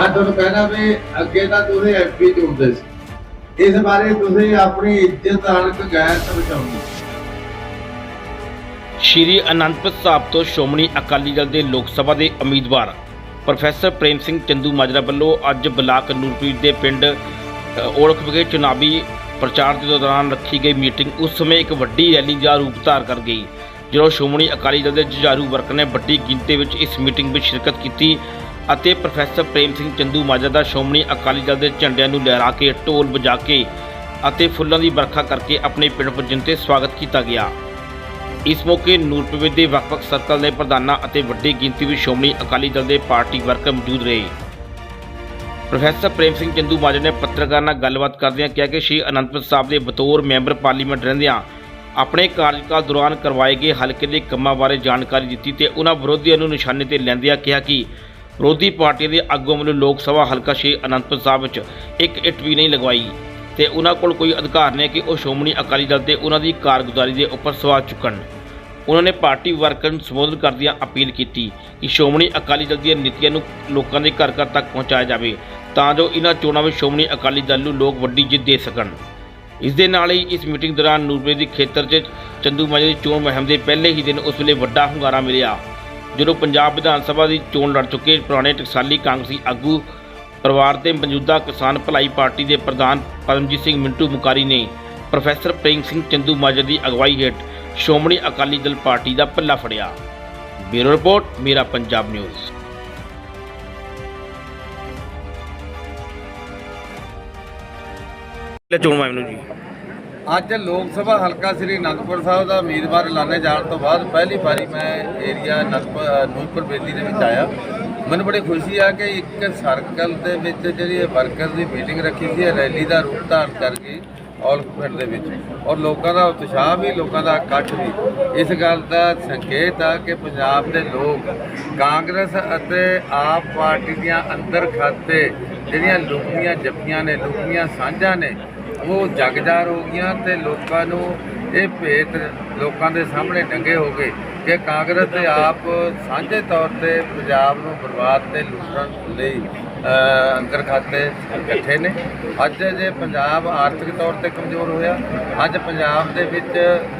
ਮੈਂ ਤੁਹਾਨੂੰ ਕਹਿਣਾ ਵੀ ਅੱਗੇ ਤਾਂ ਤੁਸੀਂ ਐਮਪੀ ਚੁਣਦੇ ਸੀ। ਇਸ ਬਾਰੇ ਤੁਸੀਂ ਆਪਣੀ ਇੱਜ਼ਤ ਅਣਕ ਗੈਰ ਬਚਾਉਣੀ ਸ਼੍ਰੀ ਅਨੰਦਪੁਰ ਸਾਹਿਬ ਤੋਂ ਸ਼੍ਰੋਮਣੀ ਅਕਾਲੀ ਦਲ ਦੇ ਲੋਕ ਸਭਾ ਦੇ ਉਮੀਦਵਾਰ ਪ੍ਰੋਫੈਸਰ ਪ੍ਰੇਮ ਸਿੰਘ ਚੰਦੂ ਮਾਜਰਾ ਵੱਲੋਂ ਅੱਜ ਬਲਾਕ ਨੂਰਪੀਰ ਦੇ ਪਿੰਡ ਔਲਖ ਵਿਖੇ ਚੁਣਾਵੀ ਪ੍ਰਚਾਰ ਦੇ ਦੌਰਾਨ ਰੱਖੀ ਗਈ ਮੀਟਿੰਗ ਉਸ ਸਮੇਂ ਇੱਕ ਵੱਡੀ ਰੈਲੀ ਦਾ ਰੂਪ ਧਾਰ ਕਰ ਗਈ। ਜਦੋਂ ਸ਼੍ਰੋਮਣੀ ਅਕਾਲੀ ਦਲ ਦੇ ਜੁਝਾਰੂ ਵਰਕਰ ਨੇ ਵੱਡੀ ਗਿਣਤੀ ਵਿੱਚ ਇਸ ਮੀਟਿੰਗ ਵਿੱਚ ਸ਼ਿਰਕਤ ਕੀਤੀ ਅਤੇ ਪ੍ਰੋਫੈਸਰ ਪ੍ਰੇਮ ਸਿੰਘ ਚੰਦੂ ਮਾਜਰਾ ਦਾ ਸ਼੍ਰੋਮਣੀ ਅਕਾਲੀ ਦਲ ਦੇ ਝੰਡਿਆਂ ਨੂੰ ਲਹਿਰਾ ਕੇ, ਢੋਲ ਵਜਾ ਕੇ ਅਤੇ ਫੁੱਲਾਂ ਦੀ ਵਰਖਾ ਕਰਕੇ ਆਪਣੇ ਪਿੰਡ ਪੁੱਜਣ ਤੇ ਸਵਾਗਤ ਕੀਤਾ ਗਿਆ। ਇਸ ਮੌਕੇ ਨੂਰਪੁਰ ਦੇ ਵੱਖ-ਵੱਖ ਸਰਕਲ ਦੇ ਪ੍ਰਧਾਨਾਂ ਅਤੇ ਵੱਡੀ ਗਿਣਤੀ ਵਿੱਚ ਸ਼੍ਰੋਮਣੀ ਅਕਾਲੀ ਦਲ ਦੇ ਪਾਰਟੀ ਵਰਕਰ ਮੌਜੂਦ ਰਹੇ। ਪ੍ਰੋਫੈਸਰ ਪ੍ਰੇਮ ਸਿੰਘ ਚੰਦੂ ਮਾਜਰਾ ਨੇ ਪੱਤਰਕਾਰਾਂ ਨਾਲ ਗੱਲਬਾਤ ਕਰਦਿਆਂ ਕਿਹਾ ਕਿ ਸ਼੍ਰੀ ਅਨੰਦਪੁਰ ਸਾਹਿਬ ਦੇ ਬਤੌਰ ਮੈਂਬਰ ਪਾਰਲੀਮੈਂਟ ਰਹਿੰਦਿਆਂ ਆਪਣੇ ਕਾਰਜਕਾਲ ਦੌਰਾਨ ਕਰਵਾਏ ਗਏ ਹਲਕੇ ਦੇ ਕੰਮਾਂ ਬਾਰੇ ਜਾਣਕਾਰੀ ਦਿੱਤੀ ਤੇ ਉਹਨਾਂ ਵਿਰੋਧੀਆਂ ਨੂੰ ਨਿਸ਼ਾਨੇ ਤੇ ਲੈਂਦਿਆਂ ਕਿਹਾ ਕਿ ਵਿਰੋਧੀ ਪਾਰਟੀਆਂ ਦੇ ਆਗੂਆਂ ਵੱਲੋਂ ਲੋਕ ਸਭਾ ਹਲਕਾ ਸ਼੍ਰੀ ਅਨੰਦਪੁਰ ਸਾਹਿਬ ਵਿੱਚ ਇੱਕ ਇੱਟ ਵੀ ਨਹੀਂ ਲਗਵਾਈ। ਤੇ ਉਹਨਾਂ ਕੋਲ ਕੋਈ ਅਧਿਕਾਰ ਨਹੀਂ ਕਿ ਉਹ ਸ਼੍ਰੋਮਣੀ ਅਕਾਲੀ ਦਲ ਤੇ ਉਹਨਾਂ ਦੀ ਕਾਰਗੁਜ਼ਾਰੀ ਦੇ ਉੱਪਰ ਸਵਾਲ ਚੁੱਕਣ। ਉਹਨਾਂ ਨੇ ਪਾਰਟੀ ਵਰਕਰ ਨੂੰ ਸੰਬੋਧਨ ਕਰਦਿਆਂ ਅਪੀਲ ਕੀਤੀ ਕਿ ਸ਼੍ਰੋਮਣੀ ਅਕਾਲੀ ਦਲ ਦੀਆਂ ਨੀਤੀਆਂ ਨੂੰ ਲੋਕਾਂ ਦੇ ਘਰ ਘਰ ਤੱਕ ਪਹੁੰਚਾਇਆ ਜਾਵੇ, ਤਾਂ ਜੋ ਇਹਨਾਂ ਚੋਣਾਂ ਵਿੱਚ ਸ਼੍ਰੋਮਣੀ ਅਕਾਲੀ ਦਲ ਨੂੰ ਲੋਕ ਵੱਡੀ ਜਿੱਤ ਦੇ ਸਕਣ। ਇਸ ਦੇ ਨਾਲ ਹੀ ਇਸ ਮੀਟਿੰਗ ਦੌਰਾਨ ਨੂਰਪੁਰ ਦੀ ਖੇਤਰ 'ਚ ਚੰਦੂ ਮਾਜਰੇ ਦੀ ਚੋਣ ਮੁਹਿੰਮ ਦੇ ਪਹਿਲੇ ਹੀ ਦਿਨ ਉਸ ਵੇਲੇ ਵੱਡਾ ਹੁੰਗਾਰਾ ਮਿਲਿਆ। ਜਦੋਂ ਪੰਜਾਬ ਵਿਧਾਨ ਸਭਾ ਦੀ ਚੋਣ ਲੜ ਚੁੱਕੇ ਪੁਰਾਣੇ ਟਕਸਾਲੀ ਕਾਂਗਰਸੀ ਆਗੂ ਪਰਿਵਾਰ ਦੇ ਮੌਜੂਦਾ ਕਿਸਾਨ ਭਲਾਈ ਪਾਰਟੀ ਦੇ ਪ੍ਰਧਾਨ ਪਰਮਜੀਤ ਸਿੰਘ ਮਿੰਟੂ ਮੁਕਾਰੀ ਨੇ ਪ੍ਰੋਫੈਸਰ ਪ੍ਰੇਮ ਸਿੰਘ ਚੰਦੂ ਮਾਜਰੇ ਦੀ ਅਗਵਾਈ ਹੇਠ ਸ਼੍ਰੋਮਣੀ ਅਕਾਲੀ ਦਲ ਪਾਰਟੀ ਦਾ ਪੱਲਾ ਫੜਿਆ। ਬਿਊਰੋ ਰਿਪੋਰਟ, ਮੇਰਾ ਪੰਜਾਬ ਨਿਊਜ਼। ਚੋਣ ਮੁਹਿੰਮ ਨੂੰ ਜੀ। ਅੱਜ ਲੋਕ ਸਭਾ ਹਲਕਾ ਸ੍ਰੀ ਅਨੰਦਪੁਰ ਸਾਹਿਬ ਦਾ ਉਮੀਦਵਾਰ ਐਲਾਨੇ ਜਾਣ ਤੋਂ ਬਾਅਦ ਪਹਿਲੀ ਵਾਰੀ ਮੈਂ ਏਰੀਆ ਅਨੰਦਪੁਰ ਨੂਰਪੁਰ ਬੇਦੀ ਦੇ ਵਿੱਚ ਆਇਆ। ਮੈਨੂੰ ਬੜੀ ਖੁਸ਼ੀ ਆ ਕਿ ਇੱਕ ਸਰਕਲ ਦੇ ਵਿੱਚ ਜਿਹੜੀ ਵਰਕਰ ਦੀ ਮੀਟਿੰਗ ਰੱਖੀ ਸੀ, ਇਹ ਰੈਲੀ ਦਾ ਰੂਪ ਧਾਰਨ ਕਰਕੇ ਗਈ ਔਲ ਪਿੰਡ ਦੇ ਵਿੱਚ। ਔਰ ਲੋਕਾਂ ਦਾ ਉਤਸ਼ਾਹ ਵੀ, ਲੋਕਾਂ ਦਾ ਇਕੱਠ ਵੀ। ਇਸ ਗੱਲ ਦਾ ਸੰਕੇਤ ਆ ਕਿ ਪੰਜਾਬ ਦੇ ਲੋਕ ਕਾਂਗਰਸ ਅਤੇ ਆਪ ਪਾਰਟੀ ਦੀਆਂ ਅੰਦਰ ਖਾਤੇ ਜਿਹੜੀਆਂ ਲੁਕੀਆਂ ਜੱਫੀਆਂ ਨੇ, ਲੁਕੀਆਂ ਸਾਂਝਾਂ ਨੇ ਉਹ ਜਗਜਾਰ ਹੋ ਗਈਆਂ ਤੇ ਲੋਕਾਂ ਨੂੰ ਇਹ ਭੇਤ ਲੋਕਾਂ ਦੇ ਸਾਹਮਣੇ ਡੰਗੇ ਹੋ ਗਏ ਕਿ ਕਾਂਗਰਸ ਤੇ ਆਪ ਸਾਂਝੇ ਤੌਰ ਤੇ ਪੰਜਾਬ ਨੂੰ ਬਰਬਾਦ ਤੇ ਲੁੱਟਣ ਲਈ ਅੰਦਰ ਖਾਤੇ ਇਕੱਠੇ ਨੇ। ਅੱਜ ਜੇ ਪੰਜਾਬ ਆਰਥਿਕ ਤੌਰ ਤੇ ਕਮਜ਼ੋਰ ਹੋਇਆ, ਅੱਜ ਪੰਜਾਬ ਦੇ ਵਿੱਚ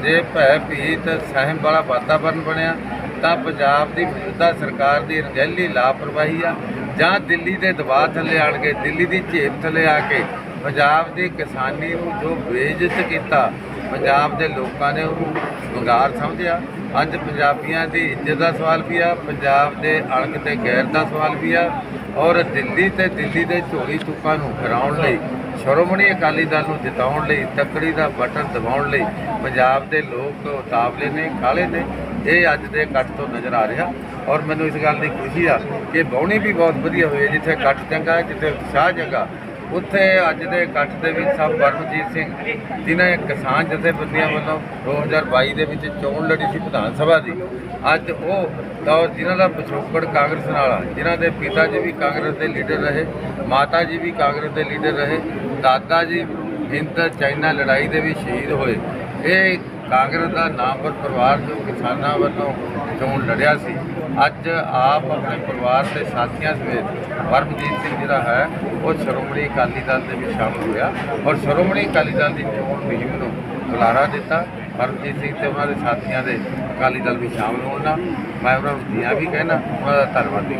ਜੇ ਭੈ ਭੀਤ ਸਹਿਮ ਵਾਲਾ ਵਾਤਾਵਰਣ ਬਣਿਆ, ਤਾਂ ਪੰਜਾਬ ਦੀ ਮੌਜੂਦਾ ਸਰਕਾਰ ਦੀ ਰੰਗੈਲੀ ਲਾਪਰਵਾਹੀ ਆ। ਜਾਂ ਦਿੱਲੀ ਦੇ ਦਬਾਅ ਥੱਲੇ ਆਣ ਕੇ, ਦਿੱਲੀ ਦੀ ਝੇਪ ਥੱਲੇ ਆ ਕੇ ਪੰਜਾਬ ਦੀ ਕਿਸਾਨੀ ਨੂੰ ਜੋ ਬੇਇੱਜ਼ਤ ਕੀਤਾ, ਪੰਜਾਬ ਦੇ ਲੋਕਾਂ ਨੇ ਉਹਨੂੰ ਵੰਗਾਰ ਸਮਝਿਆ। ਅੱਜ ਪੰਜਾਬੀਆਂ ਦੀ ਇੱਜ਼ਤ ਦਾ ਸਵਾਲ ਵੀ ਆ, ਪੰਜਾਬ ਦੇ ਅਣਖ ਤੇ ਗੈਰ ਦਾ ਸਵਾਲ ਵੀ ਆ ਔਰ ਦਿੱਲੀ ਤੇ ਦਿੱਲੀ ਦੇ ਝੋਲੀ ਤੁਕਾਂ ਨੂੰ ਹਰਾਉਣ ਲਈ, ਸ਼੍ਰੋਮਣੀ ਅਕਾਲੀ ਦਲ ਨੂੰ ਜਿਤਾਉਣ ਲਈ, ਤੱਕੜੀ ਦਾ ਬਟਨ ਦਬਾਉਣ ਲਈ ਪੰਜਾਬ ਦੇ ਲੋਕ ਉਤਾਵਲੇ ਨੇ, ਕਾਲੇ ਨੇ, ਇਹ ਅੱਜ ਦੇ ਇਕੱਠ ਤੋਂ ਨਜ਼ਰ ਆ ਰਿਹਾ। ਔਰ ਮੈਨੂੰ ਇਸ ਗੱਲ ਦੀ ਖੁਸ਼ੀ ਆ ਕਿ ਬਾਉਣੀ ਵੀ ਬਹੁਤ ਵਧੀਆ ਹੋਈ ਹੈ ਜਿੱਥੇ ਇਕੱਠ ਚੰਗਾ ਜਿੱਥੇ ਉਤਸ਼ਾਹ ਚੰਗਾ ਉੱਥੇ ਅੱਜ ਦੇ ਇਕੱਠ ਦੇ ਵਿੱਚ ਸਭ ਪਰਮਜੀਤ ਸਿੰਘ, ਜਿਨ੍ਹਾਂ ਕਿਸਾਨ ਜਥੇਬੰਦੀਆਂ ਵੱਲੋਂ 2022 ਦੇ ਵਿੱਚ ਚੋਣ ਲੜੀ ਸੀ ਵਿਧਾਨ ਸਭਾ ਦੀ। ਅੱਜ ਉਹ ਦੌਰ ਜਿਨ੍ਹਾਂ ਦਾ ਪਿਛੋਕੜ ਕਾਂਗਰਸ ਨਾਲ ਆ, ਜਿਨ੍ਹਾਂ ਦੇ ਪਿਤਾ ਜੀ ਵੀ ਕਾਂਗਰਸ ਦੇ ਲੀਡਰ ਰਹੇ, ਮਾਤਾ ਜੀ ਵੀ ਕਾਂਗਰਸ ਦੇ ਲੀਡਰ ਰਹੇ, ਦਾਦਾ ਜੀ ਹਿੰਦ ਚਾਈਨਾ ਲੜਾਈ ਦੇ ਵੀ ਸ਼ਹੀਦ ਹੋਏ। ਇਹ ਕਾਂਗਰਸ ਦਾ ਨਾਮਵਰ ਪਰਿਵਾਰ ਜੋ ਕਿਸਾਨਾਂ ਵੱਲੋਂ ਚੋਣ ਲੜਿਆ ਸੀ, ਅੱਜ ਆਪ ਆਪਣੇ ਪਰਿਵਾਰ ਦੇ ਸਾਥੀਆਂ ਸਮੇਤ ਪਰਮਜੀਤ ਸਿੰਘ ਜਿਹੜਾ ਹੈ, ਉਹ ਸ਼੍ਰੋਮਣੀ ਅਕਾਲੀ ਦਲ ਦੇ ਵਿੱਚ ਸ਼ਾਮਲ ਹੋਇਆ ਔਰ ਸ਼੍ਰੋਮਣੀ ਅਕਾਲੀ ਦਲ ਦੀ ਚੋਣ ਮੁਹਿੰਮ ਨੂੰ ਬੁਲਾਰਾ ਦਿੱਤਾ। ਪਰਮਜੀਤ ਸਿੰਘ ਤੇ ਉਹਨਾਂ ਦੇ ਸਾਥੀਆਂ ਦੇ ਅਕਾਲੀ ਦਲ ਵਿੱਚ ਸ਼ਾਮਲ ਹੋਣ ਨਾਲ ਮੈਂ ਉਹਨਾਂ ਨੂੰ ਦੀਆਂ ਵੀ ਕਹਿਣਾ, ਉਹਨਾਂ ਦਾ ਧੰਨਵਾਦ। ਵੀ